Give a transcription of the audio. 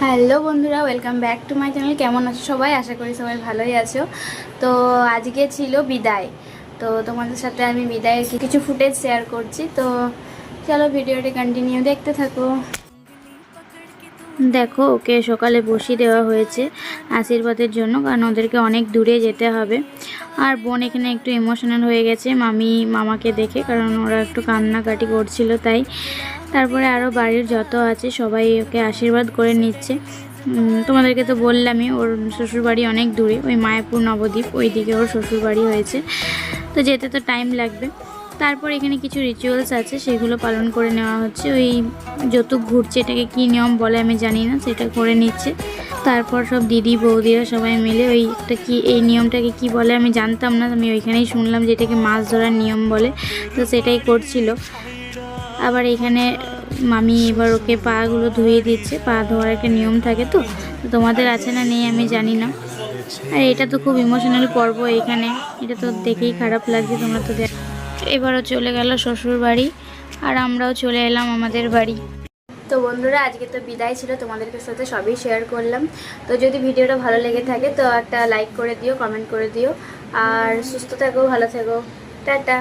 Hello বন্ধুরা welcome back to my channel কেমন আছো সবাই? আশা করি সবাই ভালোই আছো। তো আজকে ছিল বিদায়। তো তোমাদের সাথে আমি বিদায়ের কি- কিছু ফুটেজ শেয়ার করছি। তো চলো ভিডিওটি কন্টিনিউ দেখতে থাকো। দেখো, ওকে সকালে বসিয়ে দেওয়া হয়েছে আশীর্বাদের জন্য, কারণ ওদেরকে অনেক দূরে যেতে হবে। আর বোন এখানে একটু ইমোশনাল হয়ে গেছে। মামি, মামাকে দেখে, কারণ ওরা একটু কান্নাকাটি করছিল, তাই তারপরে আরও বাড়ির যত আছে সবাই ওকে আশীর্বাদ করে নিচ্ছে। তোমাদেরকে তো বললামই, ওর শ্বশুরবাড়ি অনেক দূরে, ওই মায়াপুর নবদ্বীপ ওই দিকে ওর শ্বশুরবাড়ি হয়েছে। তো যেতে তো টাইম লাগবে। তারপর এখানে কিছু রিচুয়ালস আছে, সেগুলো পালন করে নেওয়া হচ্ছে। ওই যৌতুক ঘুরছে, এটাকে কী নিয়ম বলে আমি জানি না, সেটা করে নিচ্ছে। তারপর সব দিদি, বৌদিরা সবাই মিলে ওই একটা কি, এই নিয়মটাকে কি বলে আমি জানতাম না, আমি ওইখানেই শুনলাম যে এটাকে মাছ ধরার নিয়ম বলে। তো সেটাই করছিল। আবার এখানে মামি এবার ওকে পাগুলো ধুয়ে দিচ্ছে, পা ধোয়ার একটা নিয়ম থাকে তো তোমাদের আছে না নেই আমি জানি না। আর এটা তো খুব ইমোশনাল পর্ব এখানে, এটা তো দেখেই খারাপ লাগছে তোমরা তো এবারও চলে গেল শ্বশুর বাড়ি, আর আমরাও চলে এলাম আমাদের বাড়ি। তো বন্ধুরা, আজকে তো বিদায় ছিল, তোমাদেরকে সাথে সবই শেয়ার করলাম। তো যদি ভিডিওটা ভালো লেগে থাকে, তো একটা লাইক করে দিও কমেন্ট করে দিও। আর সুস্থ থাকো, ভালো থেকো। টাটা।